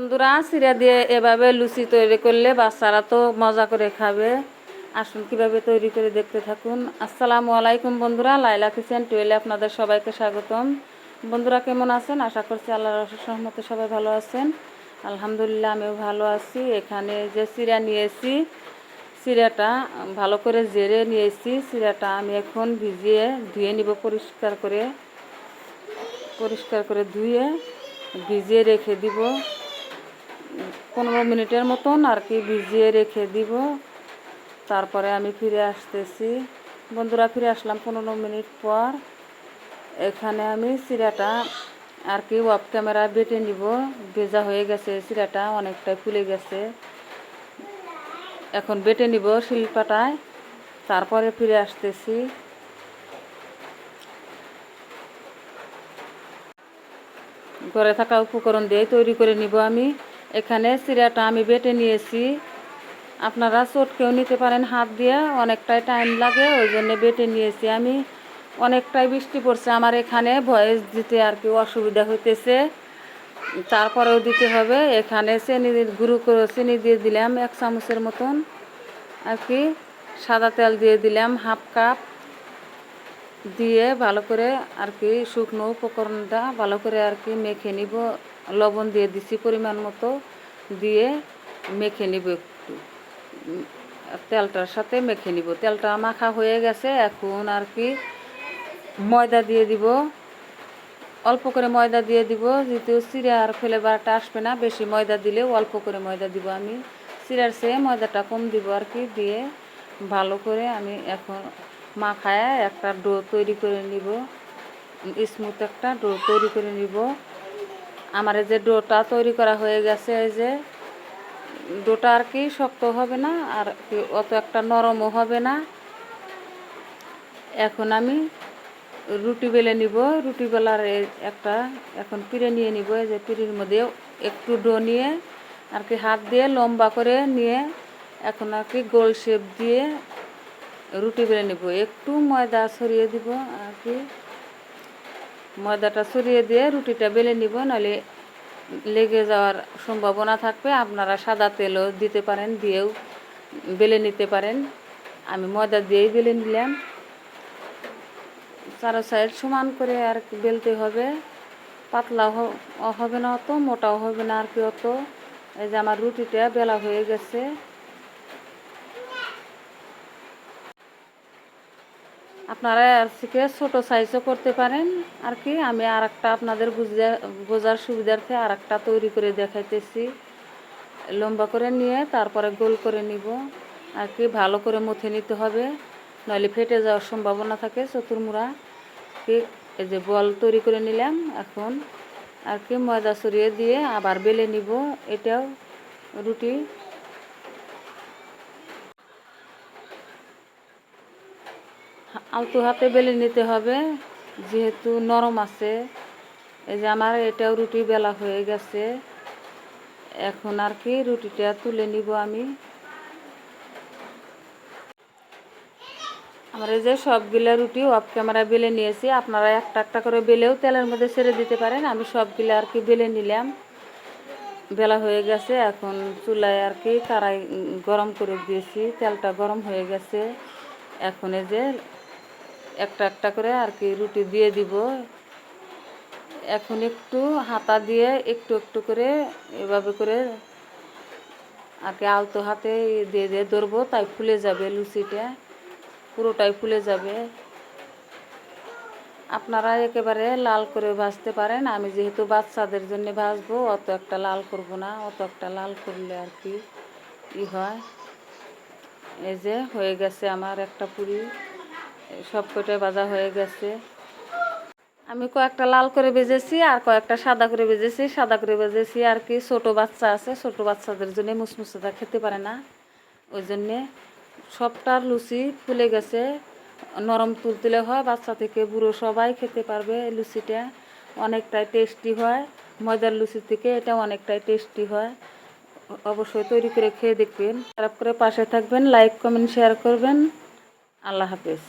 বন্ধুরা সিরা দিয়ে এভাবে লুচি তৈরি করলে বাচ্চারা তো মজা করে খাবে। আসুন কীভাবে তৈরি করে দেখতে থাকুন। আসসালামু আলাইকুম বন্ধুরা, লাইলা কিচেন টুয়েলে আপনাদের সবাইকে স্বাগতম। বন্ধুরা কেমন আছেন? আশা করছি আল্লাহর অশেষ সহমতে সবাই ভালো আছেন। আলহামদুলিল্লাহ, আমিও ভালো আছি। এখানে যে সিরা নিয়েছি, সিরাটা ভালো করে জেরে নিয়েছি। সিরাটা আমি এখন ভিজিয়ে ধুয়ে নিব পরিষ্কার করে। পরিষ্কার করে ধুয়ে ভিজিয়ে রেখে দিব। পনেরো মিনিটের মতন আর কি ভিজিয়ে রেখে দিব। তারপরে আমি ফিরে আসতেছি। বন্ধুরা, ফিরে আসলাম পনেরো মিনিট পর। এখানে আমি সিরাটা আর কি ওয়াপ ক্যামেরা বেটে নিব। ভেজা হয়ে গেছে সিরাটা, অনেকটাই ফুলে গেছে। এখন বেটে নিব শিল্পাটায়। তারপরে ফিরে আসতেছি। ঘরে থাকা উপকরণ দিয়ে তৈরি করে নিব আমি। এখানে সিরাটা আমি বেটে নিয়েছি। আপনারা চটকেও নিতে পারেন হাত দিয়ে, অনেকটাই টাইম লাগে, ওই জন্য বেটে নিয়েছি আমি। অনেকটাই বৃষ্টি পড়ছে, আমার এখানে ভয়েস দিতে আর কি অসুবিধা হইতেছে। তারপরেও দিতে হবে, এখানে চিনি গুঁড়ো করে চিনি দিয়ে দিলাম এক চামচের মতন। আর কি, সাদা তেল দিয়ে দিলাম হাফ কাপ। দিয়ে ভালো করে আর কি শুকনো উপকরণটা ভালো করে আর কি মেখে নিব। লবণ দিয়ে দিছি পরিমাণ মতো, দিয়ে মেখে নিব একটু। তেলটার সাথে মেখে নিব। তেলটা মাখা হয়ে গেছে, এখন আর কি ময়দা দিয়ে দিব। অল্প করে ময়দা দিয়ে দিব, যেহেতু চিরা আর ফ্লেভারটা আসবে না, বেশি ময়দা দিলেও অল্প করে ময়দা দিব আমি। চিরার চেয়ে ময়দাটা কম দিব আর কি, দিয়ে ভালো করে আমি এখন মাখায় একটা ডো তৈরি করে নিব। স্মুথ একটা ডো তৈরি করে নিব। আমার যে ডোটা তৈরি করা হয়ে গেছে, এই যে ডোটা আর কি শক্ত হবে না, আর কি অত একটা নরমও হবে না। এখন আমি রুটি বেলে নিব, রুটি বেলার একটা এখন পিড়ে নিয়ে নিব, এই যে পিড়ির মধ্যে একটু ডো নিয়ে আর কি হাত দিয়ে লম্বা করে নিয়ে এখন আর কি গোল শেপ দিয়ে রুটি বেলে নিব। একটু ময়দা ছড়িয়ে দিব আর কি। ময়দাটা ছড়িয়ে দিয়ে রুটিটা বেলে নিব, নাহলে লেগে যাওয়ার সম্ভাবনা থাকবে। আপনারা সাদা তেলও দিতে পারেন, দিয়েও বেলে নিতে পারেন। আমি ময়দা দিয়েই বেলে নিলাম। চারো সাইড সমান করে আর বেলতে হবে। পাতলাও হ- হবে না অত, মোটাও হবে না আর কি অত। এই যে আমার রুটিটা বেলা হয়ে গেছে। আপনারা আর থেকে ছোটো সাইজও করতে পারেন। আর কি, আমি আর একটা আপনাদের বুঝে বোঝার সুবিধার্থে আর একটা তৈরি করে দেখাইতেছি। লম্বা করে নিয়ে তারপরে গোল করে নিব। আর কি, ভালো করে মুথে নিতে হবে, নইলে ফেটে যাওয়ার সম্ভাবনা থাকে চতুর্মুড়া। কি, এই যে বল তৈরি করে নিলাম এখন। আর কি, ময়দা সরিয়ে দিয়ে আবার বেলে নিব। এটাও রুটি। আলতো হাতে বেলে নিতে হবে। যেহেতু নরম আছে, এই যে আমার এটাও রুটি বেলা হয়ে গেছে। এখন আর কি রুটিটা তুলে নিব আমি। আমার এই যে সবগুলা রুটি অফ ক্যামেরা বেলে নিয়েছি। আপনারা একটা একটা করে বেলেও তেলের মধ্যে ছেড়ে দিতে পারেন। আমি সবগুলা আর কি বেলে নিলাম। বেলা হয়ে গেছে, এখন চুলায় আর কি কারাই গরম করে দিয়েছি। তেলটা গরম হয়ে গেছে। এখন এই যে একটা একটা করে আর কি রুটি দিয়ে দিব। এখন একটু হাতা দিয়ে একটু একটু করে এভাবে করে আর কি আলতো হাতে দিয়ে দিয়ে ধরবো, তাই ফুলে যাবে লুচিটা। পুরোটাই ফুলে যাবে। আপনারা একেবারে লাল করে ভাজতে পারেন। আমি যেহেতু বাচ্চাদের জন্য ভাজবো, অত একটা লাল করব না, অত একটা লাল করলে আর কি ই হয়। এই যে হয়ে গেছে আমার একটা পুরি। সব কটাই ভাজা হয়ে গেছে। আমি কয়েকটা লাল করে ভেজেছি আর কয়েকটা সাদা করে ভেজেছি। সাদা করে ভেজেছি আর কি, ছোট বাচ্চা আছে, ছোট বাচ্চাদের জন্য মুসমুসেটা খেতে পারে না। ওই জন্যে সবটার লুচি ফুলে গেছে। নরম তুলতুলে হয়, বাচ্চা থেকে বুড়ো সবাই খেতে পারবে লুচিটা। অনেকটাই টেস্টি হয়, ময়দার লুচির থেকে এটা অনেকটাই টেস্টি হয়। অবশ্যই তৈরি করে খেয়ে দেখবেন। খারাপ করে পাশে থাকবেন লাইক কমেন্ট শেয়ার করবেন। আল্লাহ হাফেজ।